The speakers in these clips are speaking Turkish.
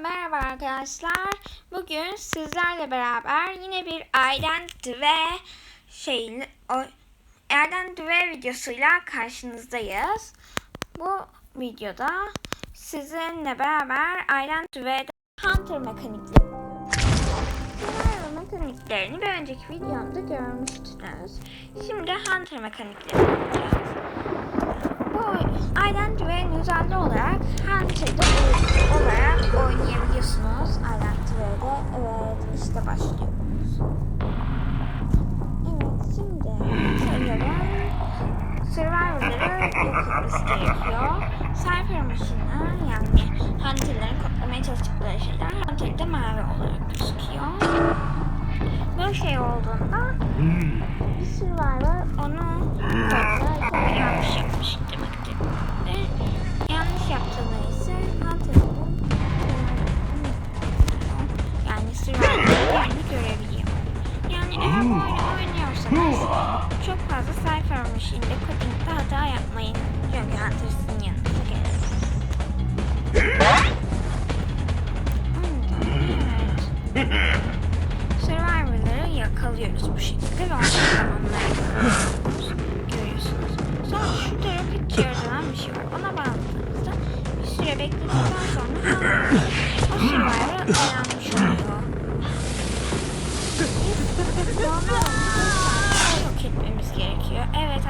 merhaba arkadaşlar. Bugün sizlerle beraber yine bir Island ve şey o Island ve videosuyla karşınızdayız. Bu videoda sizinle beraber Island ve Hunter mekanikleri mekaniklerini bir önceki videomda görmüştünüz. Şimdi Hunter mekaniklerini yapacağız. Bu Island ve düzenli olarak işte başlıyoruz. Evet şimdi sanırım Survivor'ları yapılması gerekiyor. Cypher Machine'ı yani Hunter'ların kodlamaya çalıştıkları şeyler Hunter'da mavi olarak gözüküyor. Böyle şey olduğunda bir Survivor onu çok fazla Cypher Machine'de coding'de hata yapmayın. Çünkü Hunter sizin yanınıza gelir. Survivor'ları yakalıyoruz bu şekilde ve onları tamamlayabiliyoruz. Görüyorsunuz. Sonra rocket chair denen bir şey var. Ona bağladığınızda bir süre bekledikten sonra o Survivor dayanmış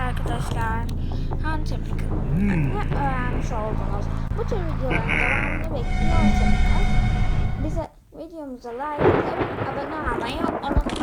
arkadaşlar. Pickle'ını öğrenmiş oldunuz. Bu tür videoların devamını bekliyorsanız bize videomuza like atıp abone olmayı unutmayın.